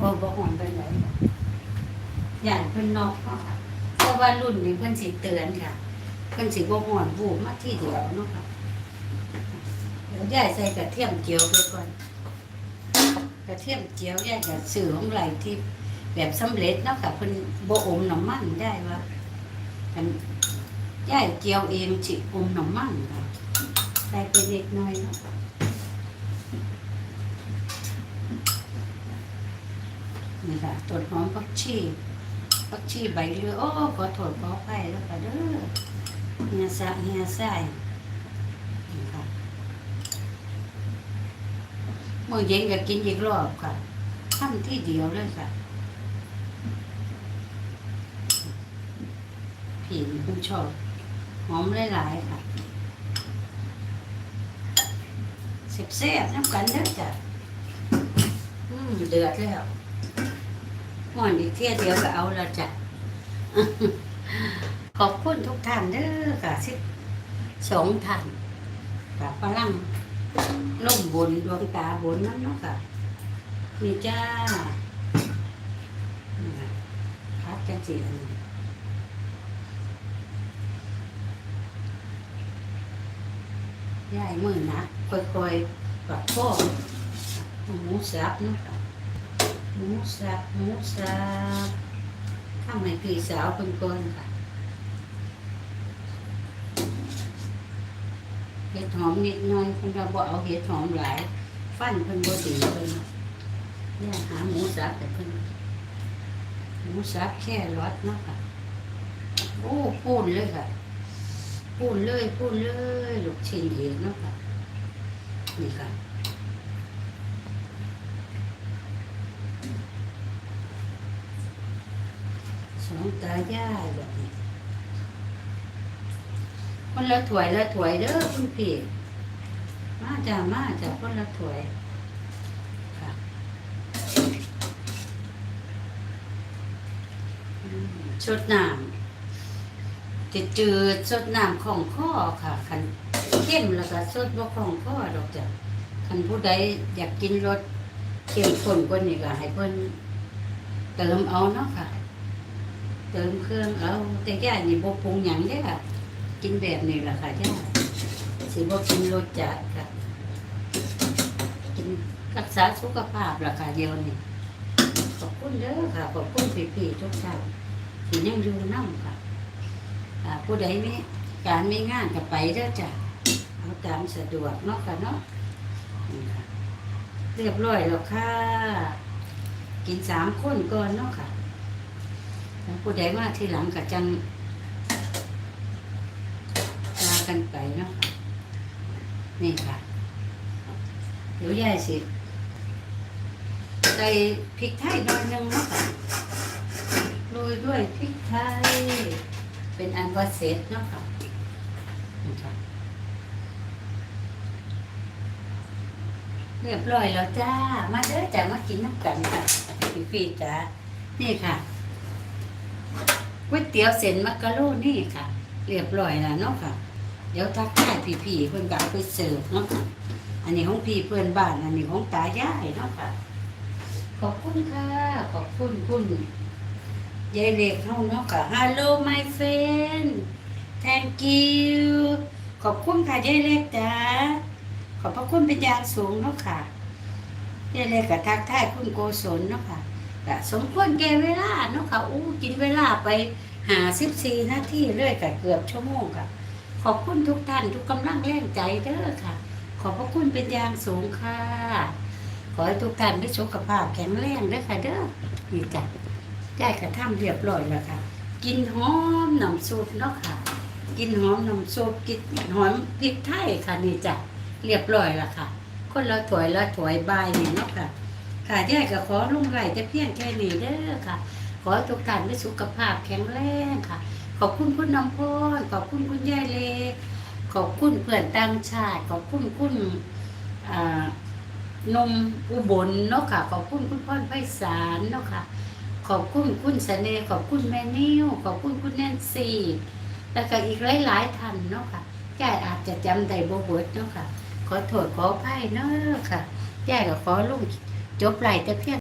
โอ้บ่ห่อนไปไหนอย่านเพิ่นนอกเนาะค่ะเพราะว่ารุ่นนี้เพิ่นสิเตือนค่ะ เพิ่นสิบ่ห่อนบูบมาที่เดียวเนาะค่ะเดี๋ยวยายใส่กระเทียมเจียวไปก่อน กระเทียมเจียวยายก็ซื้อของไหลที่แบบสำเร็จเนาะค่ะเพิ่นบ่อมน้ำมันได้ว่าอันยายเจียวเองสิอมน้ำมันค่ะใส่ไปเล็กน้อยเนาะ นี่ค่ะ ต้นหอมผักชีผักชีใบเรือโอ้ขอโทษขอไปแล้วค่ะเด้อเฮียสะเฮียใส่เมื่อเย็นก็กินอีกรอบค่ะทำที่เดียวเลยค่ะผีคุณชอบหอมหลายๆค่ะเสียบๆน้ำกันเด้อจ้ะอืมเดือดแล้ว ห่อนอีกเที่ยเดียวก็เอาละจ้ะขอบคุณทุกท่านเด้อค่ะสิสองท่านกับพลังล่มบนดวงตาบนนั้นเนาะค่ะนี่จ้าพัดกันสิอันนี้ยายมือนะค่อยๆปรับพ่อหมูสับเนาะค่ะ หมูสับหมูสับทำให้พี่สาวเพิ่นก่อนค่ะเห็ดหอมนิดหน่อยเพิ่นก็บ่เอาเห็ดหอมหลาย ฟันเพิ่นบ่ดีเพิ่นเนี่ยหาหมูสับแต่เพิ่นหมูสับแค่รสเนาะค่ะโอ้ปูนเลยค่ะปูนเลยปูนเลยลูกชิ้นเองเนาะค่ะนี่ค่ะ สองตายาแบบนี้คนละถวยละถวยเด้อคุณพี่มาจ้ามาจ้าคนละถวยค่ะชดน้ำจะจืดสดน้ำของข้อค่ะคันเข้มแล้วก็สดบ่ของข้อดอกจ้ะคันผู้ใดอยากกินรสเข้มข้นกว่านี้ก็ให้เพิ่นเติมเอาเนาะค่ะ เติมเครื่องเอาแต่ย่านี่บ่ปรุงหยังเด้ค่ะ กินแบบนี้ล่ะค่ะย่าสิบ่กินรสจัดค่ะ กินรักษาสุขภาพล่ะค่ะเดียวนี่ขอบคุณเด้อค่ะ ขอบคุณพี่ๆทุกท่านที่ยังอยู่นํค่ะอ่าผู้ใดมีการมีงานก็ไปเด้อจ้ะเอาตามสะดวกเนาะค่ะเนาะนี่ค่ะเรียบร้อยแล้วค่ะ กินสามคนก่อนเนาะค่ะ ผู้ใดมาที่หลังก็จังลากันไปเนาะนี่ค่ะ เดี๋ยวยายสิใส่พริกไทยหน่อยนึงเนาะค่ะโรยด้วยพริกไทย เป็นอันว่าเสร็จเนาะค่ะเรียบร้อยแล้วจ้า มาเด้อจ้ามากินน้ำกันค่ะพี่พี่ๆจ้านี่ค่ะ ก๋วยเตี๋ยวเส้นมักกะโรนี่ค่ะ เรียบร้อยแล้วเนาะค่ะ เดี๋ยวทักทายพี่ๆเพื่อนก็เอาไปเสิร์ฟเนาะค่ะอันนี้ของพี่เพื่อนบ้านอันนี้ของตายายเนาะค่ะ ขอบคุณค่ะ ขอบคุณคุณยายเล็กเฮาเนาะค่ะ Hello my friend thank you ขอบคุณค่ะยายเล็กจ้าขอบพระคุณเป็นอย่างสูงเนาะค่ะยายเล็กก็ทักทายคุณโกศลเนาะค่ะ ก็สมควรแก่เวลาเนาะค่ะอู้กินเวลาไปหาสิบสี่นาทีเลยค่ะเกือบชั่วโมงค่ะ ขอบคุณทุกท่านทุกกำลังแรงใจเด้อค่ะ ขอบพระคุณเป็นอย่างสูงค่ะ ขอให้ทุกท่านมีสุขภาพแข็งแรงเด้อค่ะ เด้อนี่จ้ะได้กระทำเรียบร้อยแล้วค่ะ กินหอมน้ำซุปเนาะค่ะ กินหอมน้ำซุปกินหอมพริกไทยค่ะนี่จ้ะเรียบร้อยแล้วค่ะ คนละถวยละถ้วยบายนี่เนาะค่ะ ค่ะยายก็ขอลุงไหลแต่เพียงแค่นี้เด้อค่ะ ขอทุกท่านมีสุขภาพแข็งแรงค่ะ ขอบคุณคุณน้ำพรขอบคุณคุณยายเล็กขอบคุณเพื่อนต่างชาติขอบคุณคุณอ่านมอุบลเนาะค่ะ ขอบคุณคุณพ่อไพศาลเนาะค่ะ ขอบคุณคุณเสน่ห์ขอบคุณแม่นิ้วขอบคุณคุณแนนซี่แล้วก็อีกหลายๆท่านเนาะค่ะยายอาจจะจำได้บ่เบิดเนาะค่ะ ขอโทษขออภัยเนาะค่ะยายก็ขอลุง จบไหลแต่เพียง